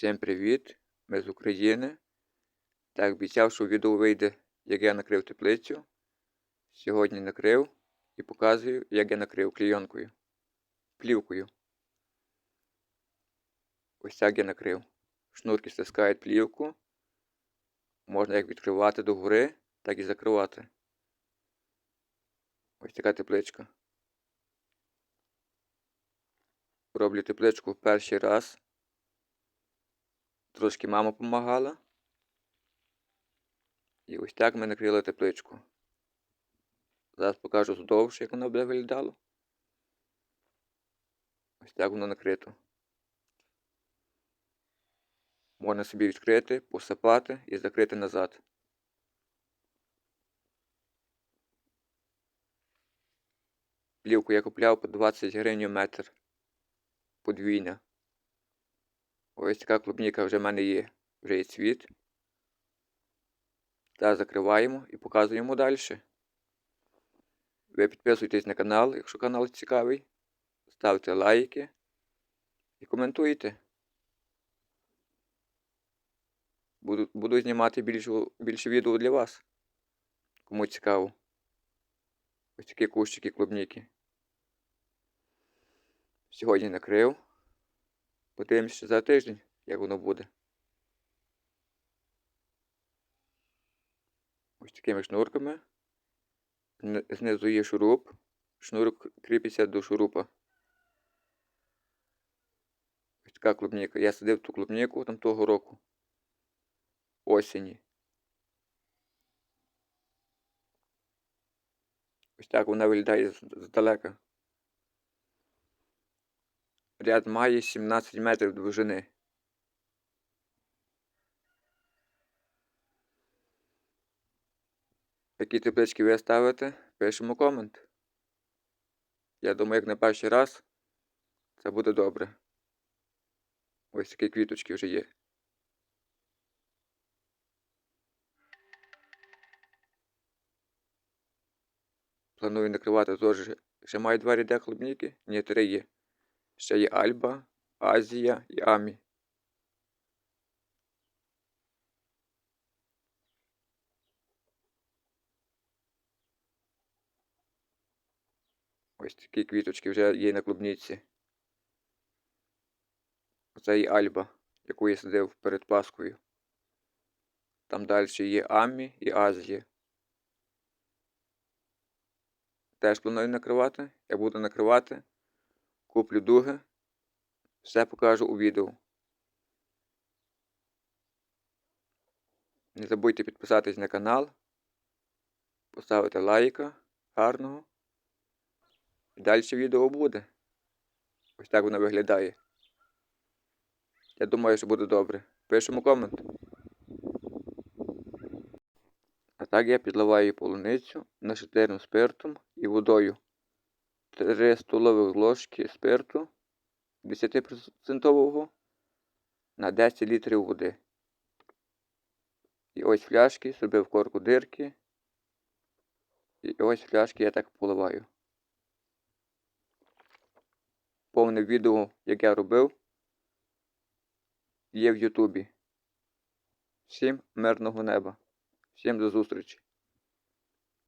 Всім привіт! Ми з України. Так, обіцяв, що відео вийде, як я накрив теплицю. Сьогодні накрив і показую, як я накрив клійонкою. Плівкою. Ось так я накрив. Шнурки стискають плівку. Можна як відкривати догори, так і закривати. Ось така тепличка. Роблю тепличку в перший раз. Трошки мама допомагала. І ось так ми накрили тепличку. Зараз покажу здовж, як воно буде виглядало. Ось так воно накрито. Можна собі відкрити, посипати і закрити назад. Плівку я купляв по 20 гривень метр. Подвійна. Ось така клубніка вже в мене є. Вже є цвіт. Та закриваємо і показуємо далі. Ви підписуйтесь на канал, якщо канал цікавий. Ставте лайки і коментуйте. Буду, буду знімати більше, більше відео для вас. Кому цікаво. Ось такі кущики клубніки. Сьогодні накрив. Подивимося за тиждень, як воно буде. Ось такими шнурками. Знизу є шуруп. Шнурок кріпиться до шурупа. Ось така клубніка. Я садив ту клубніку там того року. Осені. Ось так вона виглядає здалека. Ряд має 17 метрів довжини. Які теплички ви ставите, пишемо комент. Я думаю, як на перший раз це буде добре. Ось такі квіточки вже є. Планую накривати теж. Ще маю два ряди клубніки? Ні, три є. Ще є Альба, Азія і Амі. Ось такі квіточки вже є на клубніці. Оце і Альба, яку я садив перед Паскою. Там далі є Амі і Азія. Теж планую накривати. Я буду накривати. Куплю дуги. Все покажу у відео. Не забудьте підписатись на канал, поставити лайка гарного. І далі відео буде. Ось так воно виглядає. Я думаю, що буде добре. Пишемо комент. А так я підливаю полуницю нашатирним спиртом і водою. 3 столових ложки спирту 10% на 10 літрів води. І ось фляшки, зробив корку дирки. І ось фляшки я так поливаю. Повне відео, як я робив, є в Ютубі. Всім мирного неба. Всім до зустрічі!